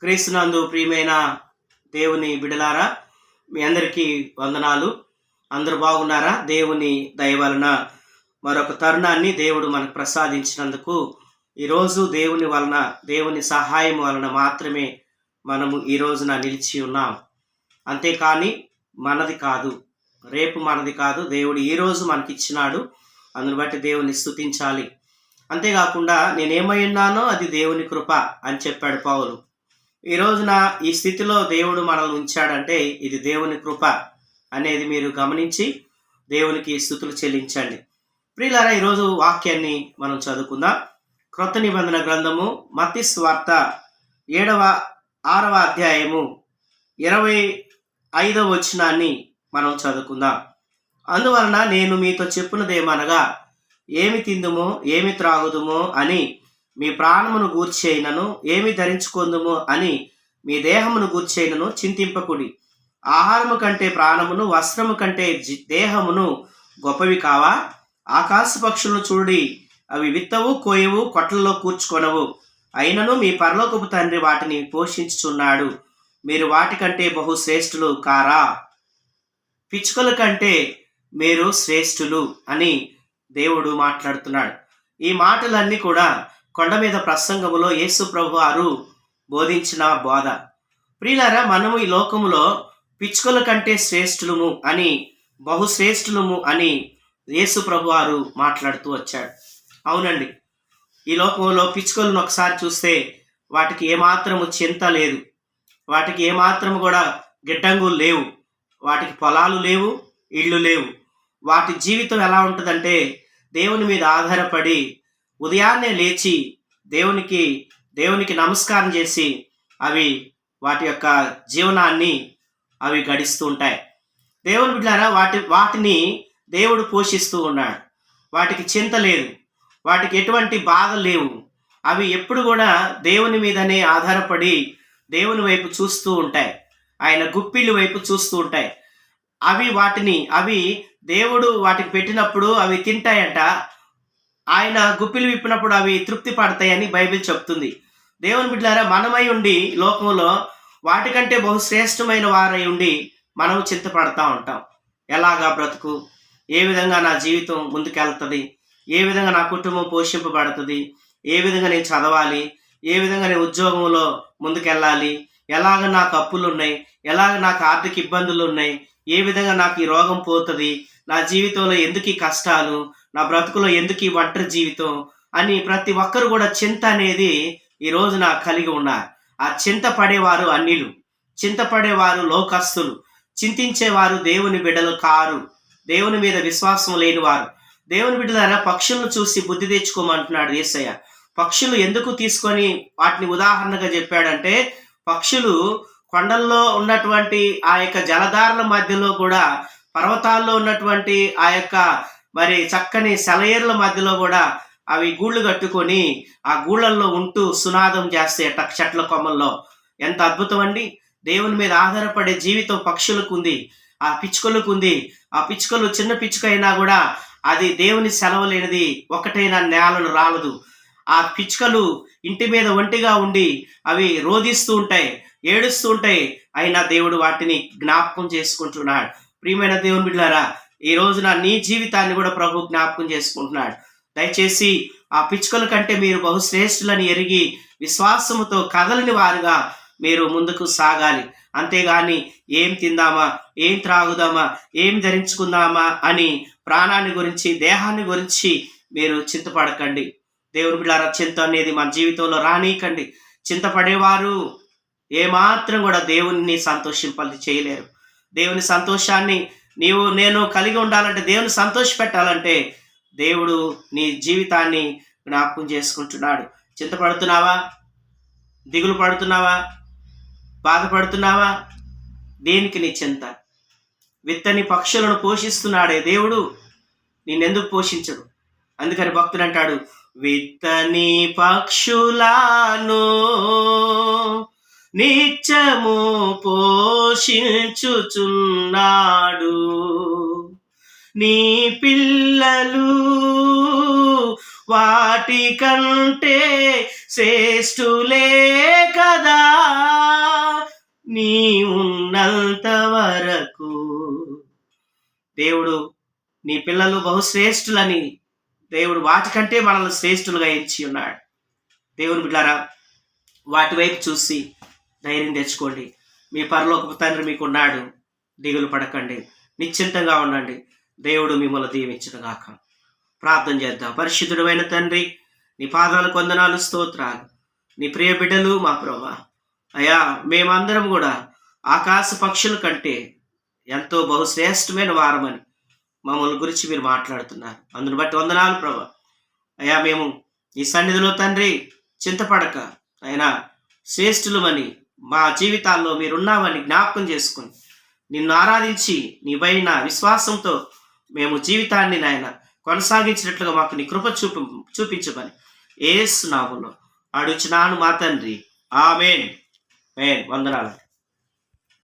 క్రీస్తునందు ప్రియమైన దేవుని బిడలారా మీ అందరికీ వందనాలు. అందరూ బాగున్నారా? దేవుని దయవలన మరొక తరుణాన్ని దేవుడు మనకు ప్రసాదించినందుకు ఈరోజు దేవుని వలన దేవుని సహాయం వలన మాత్రమే మనము ఈ రోజున నిలిచి ఉన్నాం. అంతేకాని మనది కాదు. రేపు మనది కాదు. దేవుడు ఈరోజు మనకి ఇచ్చినాడు అందుని బట్టి దేవుని స్థుతించాలి అంతేకాకుండా నేనేమై ఉన్నానో అది దేవుని కృప అని చెప్పాడు పౌలు. ఈ రోజున ఈ స్థితిలో దేవుడు మనల్ని ఉంచాడంటే ఇది దేవుని కృప అనేది మీరు గమనించి దేవునికి స్థుతులు చెల్లించండి. ప్రియులారా ఈరోజు వాక్యాన్ని మనం చదువుకుందాం. క్రొత్త నిబంధన గ్రంథము మతి స్వార్త ఏడవ ఆరవ అధ్యాయము ఇరవై ఐదవ వచనాన్ని మనం చదువుకుందాం. అందువలన నేను మీతో చెప్పినదేమనగా ఏమి తిందుమో ఏమి త్రాగుదుమో అని మీ ప్రాణమును గూర్చేయినను ఏమి ధరించుకుందుము అని మీ దేహమును గూర్చేయినను చింతింపకుడి. ఆహారము కంటే ప్రాణమును వస్త్రము కంటే దేహమును గొప్పవి కావా? ఆకాశ పక్షులను చూడి అవి విత్తవు కోయవు కొట్లలో కూర్చుకొనవు. అయినను మీ పరలోకపు తండ్రి వాటిని పోషించుచున్నాడు. మీరు వాటికంటే బహు శ్రేష్ఠులు కారా? పిచ్చుకల కంటే మీరు శ్రేష్ఠులు అని దేవుడు మాట్లాడుతున్నాడు. ఈ మాటలన్నీ కూడా కొండ మీద ప్రసంగములో యేసుప్రభు వారు బోధించిన బోధ. ప్రియులారా మనము ఈ లోకములో పిచ్చుకల కంటే శ్రేష్ఠులము అని బహుశ్రేష్ఠులము అని యేసుప్రభు వారు మాట్లాడుతూ వచ్చాడు అవునండి. ఈ లోకంలో పిచ్చుకలను ఒకసారి చూస్తే వాటికి ఏమాత్రము చింత లేదు. వాటికి ఏమాత్రము కూడా గిడ్డంగులు లేవు. వాటికి పొలాలు లేవు ఇళ్ళు లేవు. వాటి జీవితం ఎలా ఉంటుందంటే దేవుని మీద ఆధారపడి ఉదయాన్నే లేచి దేవునికి దేవునికి నమస్కారం చేసి అవి వాటి యొక్క జీవనాన్ని అవి గడిస్తూ ఉంటాయి. దేవుని బిడ్డారా వాటి వాటిని దేవుడు పోషిస్తూ ఉన్నాడు. వాటికి చింత లేదు. వాటికి ఎటువంటి బాధ లేవు. అవి ఎప్పుడు కూడా దేవుని మీదనే ఆధారపడి దేవుని వైపు చూస్తూ ఉంటాయి. ఆయన గుప్పిళ్ళు వైపు చూస్తూ ఉంటాయి. అవి వాటిని అవి దేవుడు వాటికి పెట్టినప్పుడు అవి తింటాయంట. ఆయన గుప్పిలు విప్పినప్పుడు అవి తృప్తి పడతాయని బైబిల్ చెప్తుంది. దేవుని బిడ్డారా మనమై ఉండి లోకంలో వాటికంటే బహుశ్రేష్టమైన వారై ఉండి మనం చింతపడతా ఉంటాం. ఎలాగా బ్రతుకు? ఏ విధంగా నా జీవితం ముందుకెళ్తుంది? ఏ విధంగా నా కుటుంబం పోషింపబడుతుంది? ఏ విధంగా నేను చదవాలి? ఏ విధంగా నేను ఉద్యోగంలో ముందుకెళ్ళాలి? ఎలాగ నాకు అప్పులు ఉన్నాయి ఎలాగ నాకు ఆర్థిక ఇబ్బందులు ఉన్నాయి ఏ విధంగా నాకు ఈ రోగం పోతుంది? నా జీవితంలో ఎందుకు ఈ కష్టాలు? నా బ్రతుకులో ఎందుకు ఈ ఒంటరి జీవితం అని ప్రతి ఒక్కరు కూడా చింత అనేది ఈ రోజున కలిగి ఉన్నారు. ఆ చింత పడేవారు అన్నిలు. చింతపడేవారు లోకస్తులు. చింతించేవారు దేవుని బిడ్డలు కారు. దేవుని మీద విశ్వాసం లేనివారు దేవుని బిడ్డలారా పక్షులను చూసి బుద్ధి తెచ్చుకోమంటున్నాడు ఏసయ్య. పక్షులు ఎందుకు తీసుకొని వాటిని ఉదాహరణగా చెప్పాడంటే పక్షులు కొండల్లో ఉన్నటువంటి ఆ యొక్క జలధారల మధ్యలో కూడా పర్వతాల్లో ఉన్నటువంటి ఆ యొక్క మరి చక్కని సెలయేర్ల మధ్యలో కూడా అవి గూళ్ళు కట్టుకొని ఆ గూళ్ళల్లో ఉంటూ సునాదం చేస్తాయట చెట్ల కొమ్మల్లో. ఎంత అద్భుతం అండి. దేవుని మీద ఆధారపడే జీవితం పక్షులకు ఉంది ఆ పిచ్చుకలకు ఉంది ఆ పిచ్చుకలు చిన్న పిచ్చుక అయినా కూడా అది దేవుని సెలవు లేనిది ఒకటైనా నేలను రాలదు. ఆ పిచ్చుకలు ఇంటి మీద ఒంటిగా ఉండి అవి రోధిస్తూ ఉంటాయి ఏడుస్తూ ఉంటాయి. అయినా దేవుడు వాటిని జ్ఞాపకం చేసుకుంటున్నాడు. ప్రియమైన దేవుని బిడ్డారా ఈ రోజున నీ జీవితాన్ని కూడా ప్రభు జ్ఞాపకం చేసుకుంటున్నాడు. దయచేసి ఆ పిచ్చుకల కంటే మీరు బహుశ్రేష్ఠులని ఎరిగి విశ్వాసముతో కదలని వారుగా మీరు ముందుకు సాగాలి. అంతేగాని ఏం తిందామా? ఏం త్రాగుదామా? ఏం ధరించుకుందామా? అని ప్రాణాన్ని గురించి దేహాన్ని గురించి మీరు చింతపడకండి. దేవుని బిడ్డారా చింత అనేది మన జీవితంలో రానీయకండి. చింతపడేవారు ఏమాత్రం కూడా దేవుని సంతోషింపలి చేయలేరు. దేవుని సంతోషాన్ని నీవు నేను కలిగి ఉండాలంటే దేవుని సంతోష పెట్టాలంటే దేవుడు నీ జీవితాన్ని జ్ఞాపకం చేసుకుంటున్నాడు. చింతపడుతున్నావా? దిగులు పడుతున్నావా? బాధపడుతున్నావా? దేనికి నీ చింత? విత్తని పక్షులను పోషిస్తున్నాడే దేవుడు. నిన్నెందుకు పోషించడు? అందుకని భక్తుడు అంటాడు విత్తని పక్షులాను నిత్యము పోషించుచున్నాడు. నీ పిల్లలు వాటి కంటే శ్రేష్ఠులే కదా. నీ ఉన్నంత వరకు దేవుడు నీ పిల్లలు బహుశ్రేష్ఠులని దేవుడు వాటికంటే మనల్ని శ్రేష్ఠులుగా ఎంచి ఉన్నాడు. దేవుని బిడ్డారా వాటి వైపు చూసి ధైర్యం తెచ్చుకోండి. మీ పరలోకపు తండ్రి మీకు ఉన్నాడు దిగులు పడకండి. నిశ్చింతంగా ఉండండి. దేవుడు మిమ్మల్ని దీవించిన గాక. ప్రార్థన చేద్దాం. పరిశుద్ధుడమైన తండ్రి నీ పాదాలు కొందనాలు స్తోత్రాలు. నీ ప్రియ బిడ్డలు మా ప్రభా అయా మేమందరం కూడా ఆకాశ పక్షుల కంటే ఎంతో బహుశ్రేష్టమైన వారమని మమ్మల్ని గురించి మీరు మాట్లాడుతున్నారు. అందుని బట్టి వందనాలు ప్రభా. అయా మేము ఈ సన్నిధిలో తండ్రి చింతపడక అయినా శ్రేష్ఠులమని మా జీవితాల్లో మీరున్నామని జ్ఞాపకం చేసుకుని నిన్ను ఆరాధించి నీ పైన విశ్వాసంతో మేము జీవితాన్ని నాయన కొనసాగించినట్లుగా మాకు నీ కృప చూపి చూపించమని ఏసు నామంలో అడుచున్నాను మా తండ్రి. ఆమెన్. మేన్ వందనాలు.